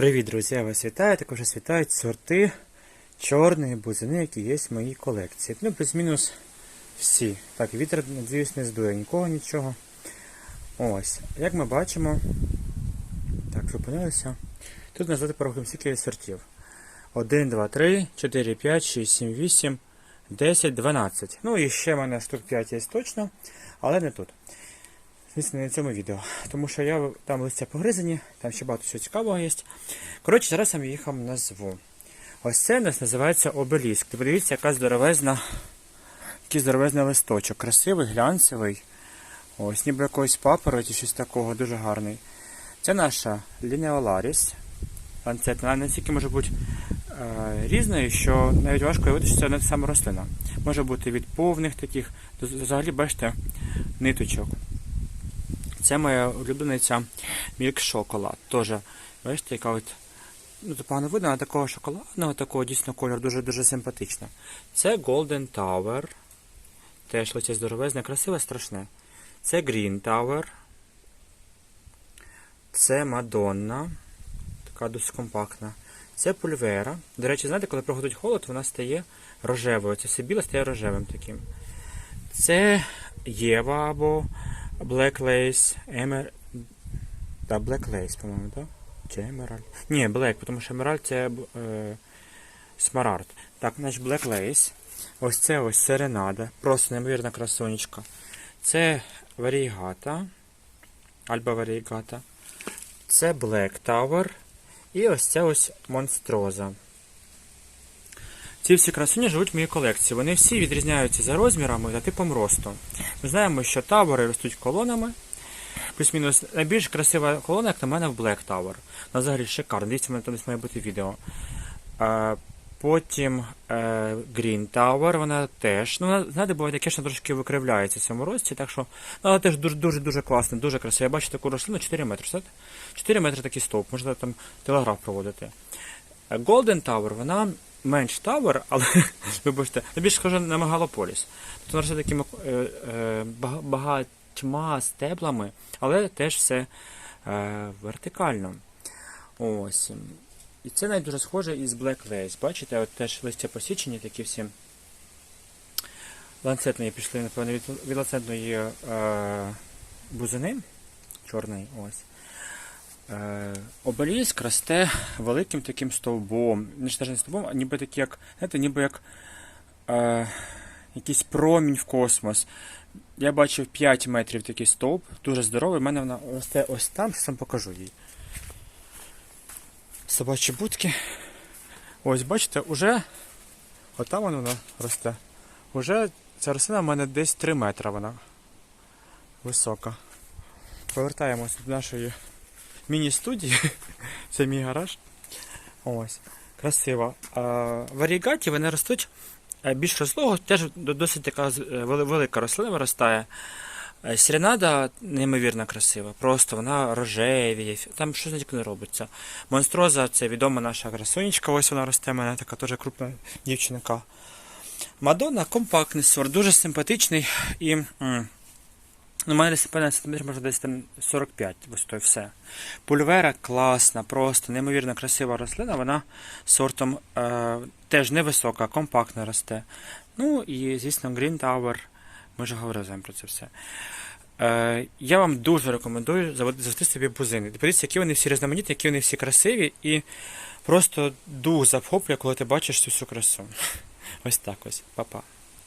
Привіт, друзі! Я вас вітаю. Також вас вітають сорти чорної бузини, які є в моїй колекції. Ну, плюс-мінус всі. Так, вітер, надіюсь, не здує нікого нічого. Ось. Як ми бачимо, так, зупинилися. Тут назвати порахуємо скільки сортів. 1, 2, 3, 4, 5, 6, 7, 8, 10, 12. Ну і ще в мене штук 5 є точно, але не тут. Звісно, не на цьому відео. Тому що я там листя погризані, там ще багато всього цікавого є. Коротше, зараз я їх вам назву. Ось це у нас називається обеліск. Подивіться, яка здоровезна, який здоровезний листочок. Красивий, глянцевий. Ось, ніби якоїсь папороті, щось такого, дуже гарний. Це наша лінеоларіс. Ланцетна. Вона настільки може бути е, різною, що навіть важко уявити, що це та сама рослина. Може бути від повних таких, взагалі, бачите, ниточок. Це моя улюблениця Milk Шоколад. Теж, бачите, яка от, ну, погано видно, але такого шоколадного, такого дійсно кольору дуже-дуже симпатична. Це Golden Tower. Теж лице здоровезне, красиве, страшне. Це Green Tower. Це Мадонна. Така досить компактна. Це пульвера. До речі, знаєте, коли проходить холод, вона стає рожевою. Це все біле стає рожевим таким. Це Єва або Black Lace, Emer... Да, Black Lace, по-моєму, так? Чи Emerald? Ні, Black, тому що Emerald це е, Смарагд. Так, значить Black Lace. Ось це ось Серенада. Просто неймовірна красонечка. Це Варігата. Альба Варігата. Це Black Tower. І ось це ось Монстроза. Ці всі красуні живуть в моїй колекції. Вони всі відрізняються за розмірами та типом росту. Ми знаємо, що табори ростуть колонами. Плюс-мінус найбільш красива колона, як на мене, в Black Tower. Вона взагалі шикарна. Дивіться, мене там десь має бути відео. Потім е, Green Tower, вона теж. Ну, знаєте, буває таке, що трошки викривляється в цьому рості, так що ну, вона теж дуже-дуже класна, дуже красива. Я бачу таку рослину 4 метри. Знаєте? 4 метри такий стовп, можна там телеграф проводити. Е, Golden Tower, вона менш тавер, але вибачте, більш схожа на мегалополіс. Тобто вона все такими е, е, багатьма стеблами, але теж все е, вертикально. Ось. І це навіть дуже схоже із Black Lace. Бачите, от теж листя посічені, такі всі. Ланцетної пішли, напевно, від, ланцетної бузини. Чорної, ось. Е, обеліск росте великим таким стовбом. Не ж не стовбом, а ніби такий, як, знаєте, ніби як е, якийсь промінь в космос. Я бачив 5 метрів такий стовп, дуже здоровий. У мене вона росте ось там, вам покажу їй. Собачі будки. Ось, бачите, уже отам вона росте. Уже ця рослина в мене десь 3 метри вона висока. Повертаємося до нашої міні-студії. Це мій гараж. Ось. Красиво. А, варігаті вони ростуть е, більш розлого, теж досить така е, вели- велика рослина виростає. Е, Сіренада неймовірно красива, просто вона рожевіє, там щось тільки не робиться. Монстроза це відома наша красунечка, ось вона росте, мене така теж крупна дівчинка. Мадонна компактний сорт, дуже симпатичний і. Ну, мене десь 15 см, може десь там 45, ось то і все. Пульвера класна, просто неймовірно красива рослина. Вона сортом е, теж невисока, компактно росте. Ну і, звісно, Green Tower. Ми вже говорили про це все. Е, я вам дуже рекомендую завести собі бузини. Подивіться, які вони всі різноманітні, які вони всі красиві, і просто дух захоплює, коли ти бачиш цю всю красу. Ось так ось. Па-па.